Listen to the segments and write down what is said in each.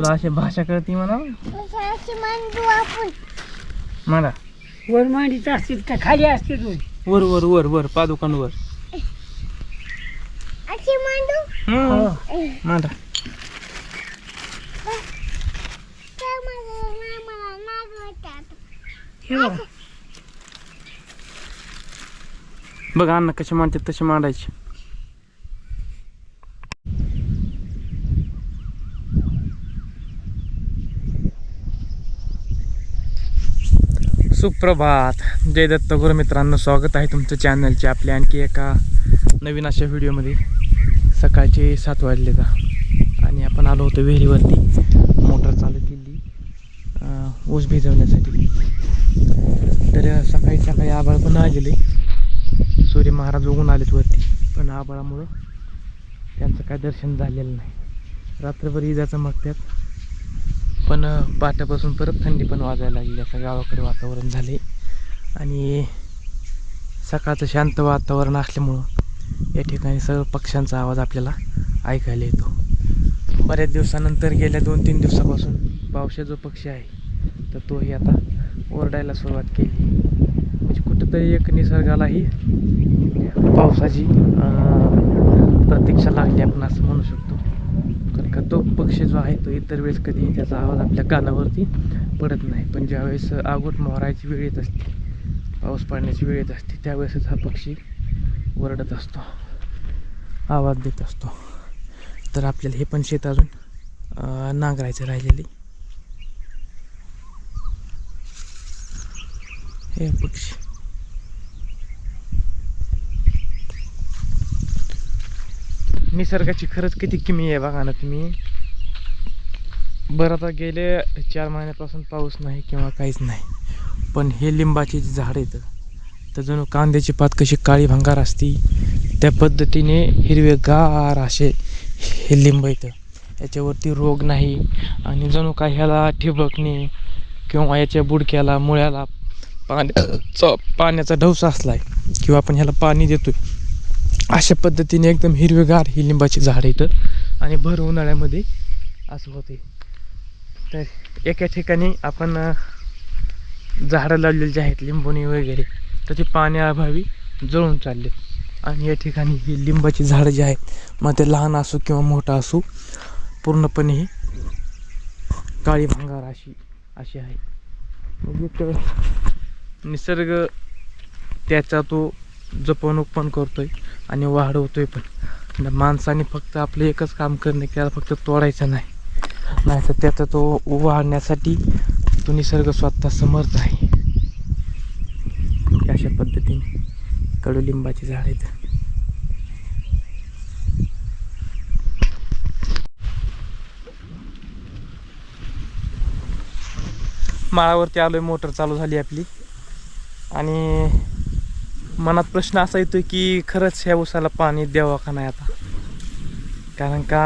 तुला अशी भाषा कळती म्हणा. मला वर मांडीत असतील का? खाली असतील वर? वर वर वर वर. पादुकांवर मांडू. हो. बघ. अन्न कसे मांडतात तसे मांडायचे. सुप्रभात. जय दत्त गुरु मित्रांनो स्वागत आहे तुमचं चॅनलचे आपल्या आणखी एका नवीन अशा व्हिडिओमध्ये सकाळचे सात वाजले का आणि आपण आलो होतो विहिरीवरती. मोटर चालू केली ऊस भिजवण्यासाठी. तर सकाळी सकाळी आभाळ पण आलेले. सूर्य महाराज उगून आलेत वरती. पण आभाळामुळं त्यांचं काय दर्शन झालेलं नाही. रात्रभर इजा चमकत्यात पण पाट्यापासून परत थंडी पण वाजायला लागली. असं गावाकडे वातावरण झाले आणि सकाळचं शांत वातावरण असल्यामुळं या ठिकाणी सर्व पक्ष्यांचा आवाज आपल्याला ऐकायला येतो. बऱ्याच दिवसानंतर गेल्या दोन तीन दिवसापासून पावसा जो पक्षी आहे तर तोही आता ओरडायला सुरुवात केली. म्हणजे कुठंतरी एक निसर्गालाही पावसाची प्रतीक्षा लागली आपण असं म्हणू शकतो. का तो पक्षी जो आहे तो इतर वेळेस कधी त्याचा आवाज आपल्या कानावरती पडत नाही. पण ज्यावेळेस आगोट मोहरायची वेळ येत असते पाऊस पाडण्याची वेळ येत असते त्यावेळेसच हा पक्षी ओरडत असतो आवाज देत असतो. तर आपल्याला हे पण शेत अजून नांगरायचं राहिलेले हे पक्षी. निसर्गाची खरंच किती किमी आहे बघा ना तुम्ही. बरं आता गेले चार महिन्यापासून पाऊस नाही किंवा काहीच नाही. पण हे लिंबाची जी झाड आहेत तर जणू कांद्याची पात कशी काळी भंगार असती त्या पद्धतीने हिरवेगार असे हे लिंब येतं याच्यावरती रोग नाही आणि जणू काय ह्याला ठिबकणे किंवा याच्या बुडक्याला मुळ्याला पाण्याचा पाण्याचा ढवसा आहे किंवा आपण ह्याला पाणी देतोय. अशा पद्धतीने एकदम हिरवेगार ही लिंबाची झाड येतं आणि भर उन्हाळ्यामध्ये असं होते तर एका ठिकाणी आपण झाडं लावलेली जी आहेत लिंबोणी वगैरे तर ती पाण्याअभावी जळून चालले आणि या ठिकाणी ही लिंबाची झाडं जी आहेत मग ते लहान असो किंवा मोठं असो पूर्णपणे ही काळी भंगार अशी अशी आहे. म्हणजे एक निसर्ग त्याचा तो जपवणूक पण करतोय. आणि वाढवतोय पण. माणसाने फक्त आपलं एकच काम करणे की त्याला फक्त तोडायचं नाही. नाही तर त्याचा तो वाढण्यासाठी तो निसर्ग स्वतः समर्थ आहे. अशा पद्धतीने कडुलिंबाची झाड आहेत. माळावरती आलोय मोटर चालू झाली आपली. आणि मनात प्रश्न असा येतो की खरंच ह्या ऊसाला पाणी द्यावं का नाही आता? कारण का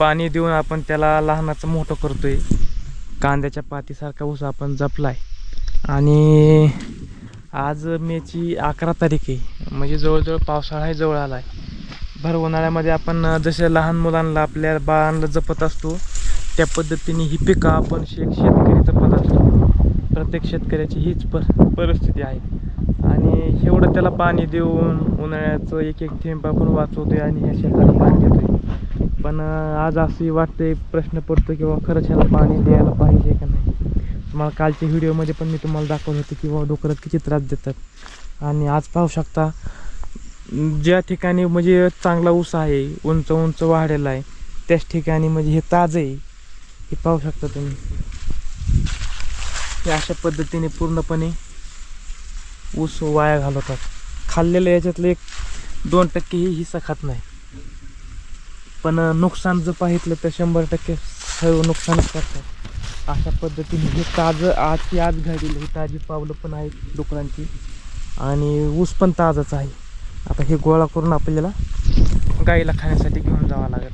पाणी देऊन आपण त्याला लहानाचं मोठं करतोय. कांद्याच्या पातीसारखा ऊस आपण जपलाय. आणि आज मेची अकरा तारीख आहे. म्हणजे जवळजवळ पावसाळाही जवळ आला आहे भर उन्हाळ्यामध्ये आपण जसे लहान मुलांना आपल्या बाळांना जपत असतो त्या पद्धतीने ही पिकं आपण शेत शेतकरी जपत असतो प्रत्येक शेतकऱ्याची हीच पर परिस्थिती आहे. त्याला पाणी देऊन उन्हाळ्याचं एक एक थेंब आपण वाचवतोय आणि ह्या शेताला पाणी देतोय. पण आज असंही वाटतंय प्रश्न पडतो किंवा खरंच ह्याला पाणी द्यायला पाहिजे का नाही? तुम्हाला कालच्या व्हिडिओमध्ये पण मी तुम्हाला दाखवलं होतं की बाबा डोकरात किती त्रास देतात. आणि आज पाहू शकता ज्या ठिकाणी म्हणजे चांगला ऊस आहे उंच उंच वाढलेला आहे त्याच ठिकाणी म्हणजे हे ताजं आहे. हे पाहू शकता तुम्ही. हे अशा पद्धतीने पूर्णपणे ऊस वाया घालवतात. खाल्लेलं याच्यातलं एक दोन टक्केही हिस्सा खात नाही. पण नुकसान जर पाहितलं तर शंभर टक्के सर्व नुकसानच करतात. अशा पद्धतीने हे ताजं आजची आज घडलेलं ही ताजी पावलं पण आहेत डुकरांची आणि ऊस पण ताजाच आहे. आता हे गोळा करून आपल्याला गाईला खाण्यासाठी घेऊन जावं लागेल.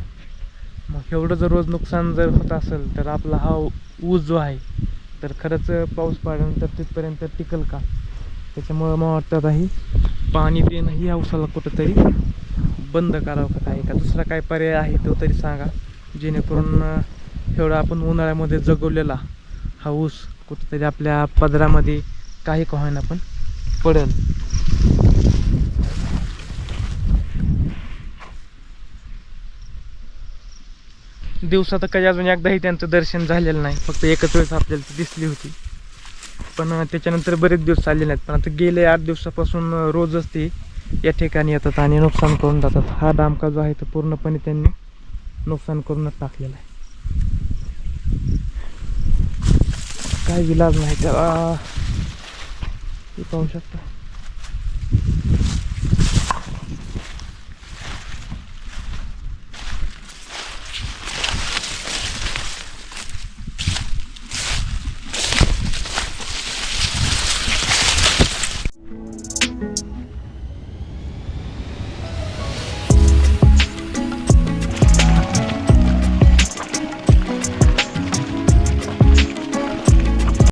मग एवढं जर रोज नुकसान जर होत असेल तर आपला हा ऊस जो आहे तर खरंच पाऊस पडल्यानंतर तिथपर्यंत टिकल का? त्याच्यामुळं मला वाटतं आता ही पाणी देणं ही कुठंतरी बंद करावं का काय? का दुसरा काय पर्याय आहे तो तरी सांगा. जेणेकरून एवढा आपण उन्हाळ्यामध्ये जगवलेला हा ऊस कुठंतरी आपल्या पदरामध्ये काही का होईना पण पडेल. दिवसात काही अजून एकदाही त्यांचं दर्शन झालेलं नाही. फक्त एकच वेळेस आपल्याला ती दिसली होती. पण त्याच्यानंतर बरेच दिवस चालले नाहीत. पण आता गेले आठ दिवसापासून रोजच ते या ठिकाणी येतात आणि नुकसान करून जातात. हा डामका जो आहे तो पूर्णपणे त्यांनी नुकसान करूनच टाकलेला आहे. काय विलाज नाही त्याला. हे पाहू शकता. you